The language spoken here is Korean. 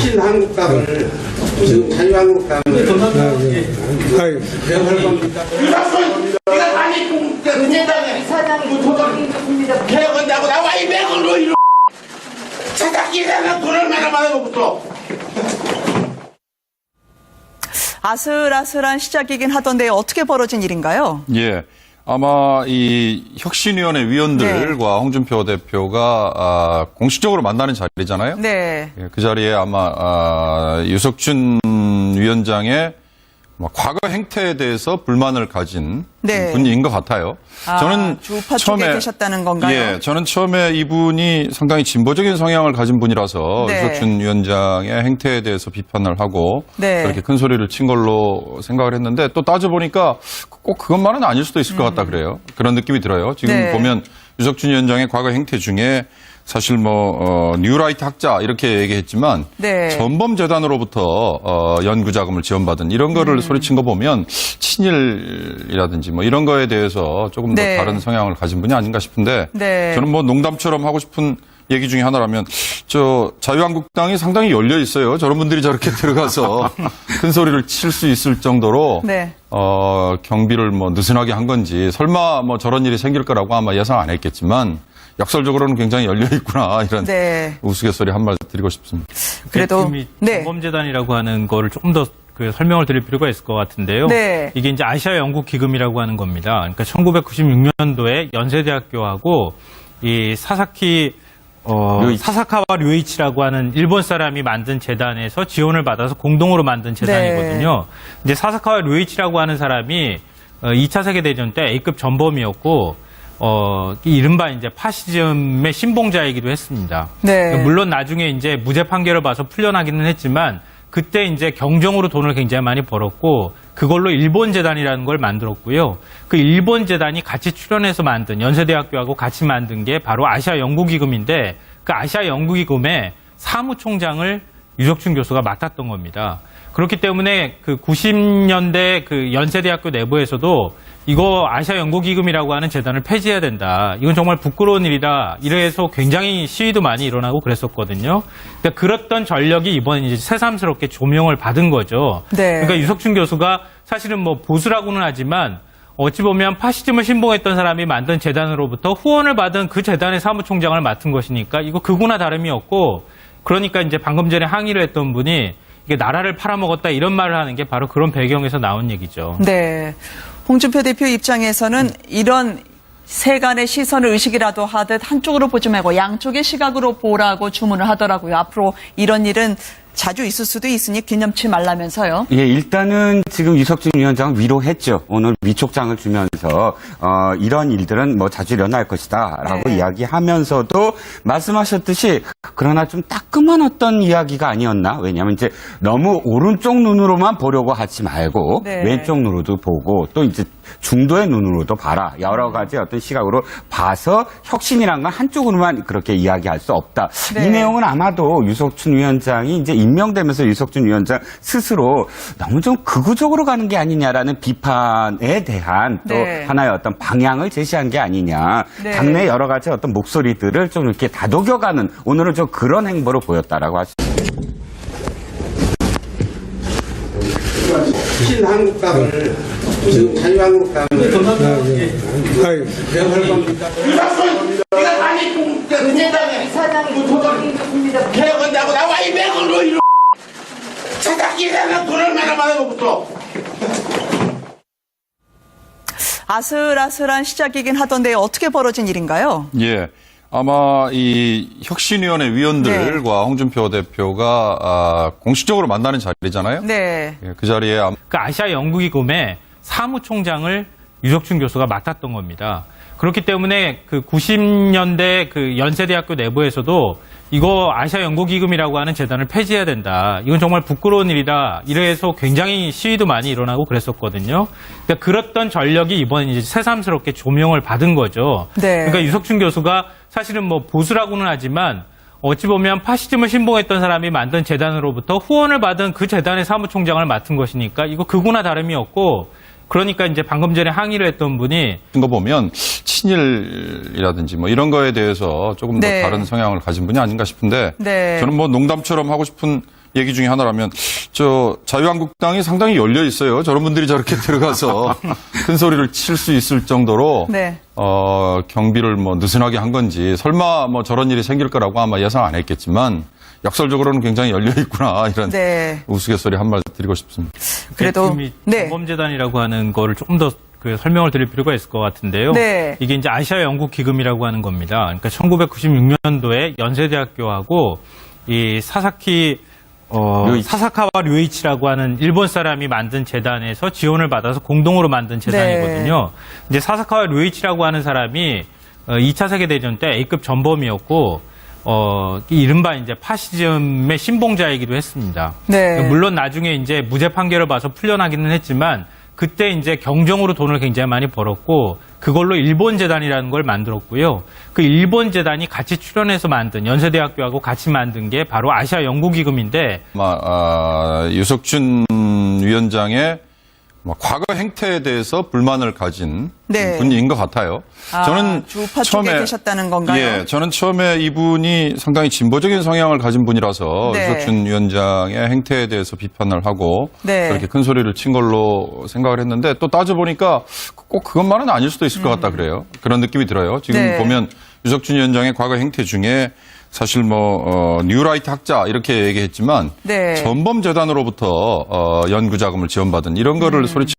신한국당을 지금 자유한국당을 대응할 겁니까? 네가 공장에 이사장이 도덕입니다. 개혁한다고 나와 이 맥으로 이러 돈 아슬아슬한 시작이긴 하던데 어떻게 벌어진 일인가요? 예. 아마 이 혁신위원회 위원들과 홍준표 대표가 아, 공식적으로 만나는 자리잖아요. 네. 예, 그 자리에 아마 아, 유석춘 위원장의 뭐 과거 행태에 대해서 불만을 가진 네. 분인 것 같아요. 아, 저는 쪽에 계셨다는 건가요? 예, 저는 처음에 이분이 상당히 진보적인 성향을 가진 분이라서 네. 유석춘 위원장의 행태에 대해서 비판을 하고 네. 그렇게 큰 소리를 친 걸로 생각을 했는데 또 따져 보니까 꼭 그것만은 아닐 수도 있을 것 같다 그래요. 그런 느낌이 들어요. 지금 음. 네. 보면 유석춘 위원장의 과거 행태 중에 사실 뭐 어, 뉴라이트 학자 이렇게 얘기했지만 네. 전범 재단으로부터 어, 연구 자금을 지원받은 이런 음. 거를 소리친 거 보면 친일이라든지 뭐 이런 거에 대해서 조금 더 네. 다른 성향을 가진 분이 아닌가 싶은데 네. 저는 뭐 농담처럼 하고 싶은 얘기 중에 하나라면 저 자유한국당이 상당히 열려 있어요. 저런 분들이 저렇게 들어가서 큰 소리를 칠 수 있을 정도로 네. 어, 경비를 뭐 느슨하게 한 건지 설마 뭐 저런 일이 생길 거라고 아마 예상 안 했겠지만 역설적으로는 굉장히 열려 있구나 이런 네. 우스갯소리 한 말 드리고 싶습니다. 그래도 이 네. 전범재단이라고 하는 거를 조금 더 그 설명을 드릴 필요가 있을 것 같은데요. 네. 이게 이제 아시아 연구 기금이라고 하는 겁니다. 그러니까 1996년도에 연세대학교하고 이 사사키 어, 사사카와 류이치라고 하는 일본 사람이 만든 재단에서 지원을 받아서 공동으로 만든 재단이거든요. 이제 사사카와 류이치라고 하는 사람이 어, 2차 세계대전 때 A급 전범이었고 어, 이 이른바 이제 파시즘의 신봉자이기도 했습니다. 네. 물론 나중에 이제 무죄 판결을 봐서 풀려나기는 했지만 그때 이제 경정으로 돈을 굉장히 많이 벌었고 그걸로 일본 재단이라는 걸 만들었고요. 그 일본 재단이 같이 출연해서 만든 연세대학교하고 같이 만든 게 바로 아시아 연구기금인데 그 아시아 연구기금의 사무총장을 유석춘 교수가 맡았던 겁니다. 그렇기 때문에 그 90년대 그 연세대학교 내부에서도 이거 아시아 연구기금이라고 하는 재단을 폐지해야 된다. 이건 정말 부끄러운 일이다. 이래서 굉장히 시위도 많이 일어나고 그랬었거든요. 그러니까 그랬던 전력이 이번에 이제 새삼스럽게 조명을 받은 거죠. 네. 그러니까 유석춘 교수가 사실은 뭐 보수라고는 하지만 어찌 보면 파시즘을 신봉했던 사람이 만든 재단으로부터 후원을 받은 그 재단의 사무총장을 맡은 것이니까 이거 그구나 다름이 없고 그러니까 이제 방금 전에 항의를 했던 분이 이게 나라를 팔아먹었다 이런 말을 하는 게 바로 그런 배경에서 나온 얘기죠. 네. 홍준표 대표 입장에서는 이런 세간의 시선을 의식이라도 하듯 한쪽으로 보지 말고 양쪽의 시각으로 보라고 주문을 하더라고요. 앞으로 이런 일은 자주 있을 수도 있으니 기념치 말라면서요. 예, 일단은 지금 유석준 위원장은 위로했죠. 오늘 위촉장을 주면서 어, 이런 일들은 뭐 자주 일어날 것이다라고 네. 이야기하면서도 말씀하셨듯이 그러나 좀 따끔한 어떤 이야기가 아니었나? 왜냐하면 이제 너무 오른쪽 눈으로만 보려고 하지 말고 네. 왼쪽 눈으로도 보고 또 이제 중도의 눈으로도 봐라. 여러 가지 어떤 시각으로 봐서 혁신이란 건 한쪽으로만 그렇게 이야기할 수 없다. 네. 이 내용은 아마도 유석춘 위원장이 이제 임명되면서 유석춘 위원장 스스로 너무 좀 극우적으로 가는 게 아니냐라는 비판에 대한 또 네. 하나의 어떤 방향을 제시한 게 아니냐. 네. 당내 여러 가지 어떤 목소리들을 좀 이렇게 다독여가는 오늘은 좀 그런 행보를 보였다라고 할수 있습니다. 신한국당을 지금 자유한국 당을 아이, 대응할 겁니까? 네가 많이 공장에 이사장이 도덕입니다. 개혁한다고 나와 이 맥으로 이러 차작기사는 돈 얼마나 많은 것부터 아슬아슬한 시작이긴 하던데 어떻게 벌어진 일인가요? 예. 아마 이 혁신위원회 위원들과 홍준표 대표가 아, 공식적으로 만나는 자리잖아요. 네. 예, 그 자리에 아마 그 아시아 연구기금의 사무총장을 유석춘 교수가 맡았던 겁니다. 그렇기 때문에 그 90년대 그 연세대학교 내부에서도 이거 아시아 연구기금이라고 하는 재단을 폐지해야 된다. 이건 정말 부끄러운 일이다. 이래서 굉장히 시위도 많이 일어나고 그랬었거든요. 그러니까 그랬던 전력이 이번에 이제 새삼스럽게 조명을 받은 거죠. 네. 그러니까 유석춘 교수가 사실은 뭐 보수라고는 하지만 어찌 보면 파시즘을 신봉했던 사람이 만든 재단으로부터 후원을 받은 그 재단의 사무총장을 맡은 것이니까 이거 그구나 다름이 없고 그러니까 이제 방금 전에 항의를 했던 분이 거 보면 친일이라든지 뭐 이런 거에 대해서 조금 네. 더 다른 성향을 가진 분이 아닌가 싶은데 네. 저는 뭐 농담처럼 하고 싶은 얘기 중에 하나라면 저 자유한국당이 상당히 열려 있어요. 저런 분들이 저렇게 들어가서 큰 소리를 칠 수 있을 정도로 네. 어, 경비를 뭐 느슨하게 한 건지 설마 뭐 저런 일이 생길 거라고 아마 예상 안 했겠지만 역설적으로는 굉장히 열려 있구나 이런 네. 우스갯소리 한 말 드리고 싶습니다. 그래도 지금 이 네. 범재단이라고 하는 거를 조금 더 그 설명을 드릴 필요가 있을 것 같은데요. 네. 이게 이제 아시아 연구 기금이라고 하는 겁니다. 그러니까 1996년도에 연세대학교하고 이 사사키 어, 류이치. 사사카와 류이치라고 하는 일본 사람이 만든 재단에서 지원을 받아서 공동으로 만든 재단이거든요. 이제 사사카와 류이치라고 하는 사람이 어, 2차 세계대전 때 A급 전범이었고 어, 이 이른바 이제 파시즘의 신봉자이기도 했습니다. 네. 물론 나중에 이제 무죄 판결을 봐서 풀려나기는 했지만 그때 이제 경정으로 돈을 굉장히 많이 벌었고 그걸로 일본 재단이라는 걸 만들었고요. 그 일본 재단이 같이 출연해서 만든 연세대학교하고 같이 만든 게 바로 아시아 연구기금인데 아마 아, 유석준 위원장의 뭐 과거 행태에 대해서 불만을 가진 네. 분인 것 같아요. 아, 저는 쪽에 계셨다는 건가요? 예, 저는 처음에 이분이 상당히 진보적인 성향을 가진 분이라서 네. 유석준 위원장의 행태에 대해서 비판을 하고 네. 그렇게 큰 소리를 친 걸로 생각을 했는데 또 따져 보니까 꼭 그것만은 아닐 수도 있을 것 같다 그래요. 그런 느낌이 들어요. 지금 네. 보면 유석준 위원장의 과거 행태 중에 사실 뭐 어, 뉴라이트 학자 이렇게 얘기했지만 네. 전범 재단으로부터 어, 연구 자금을 지원받은 이런 거를 소리치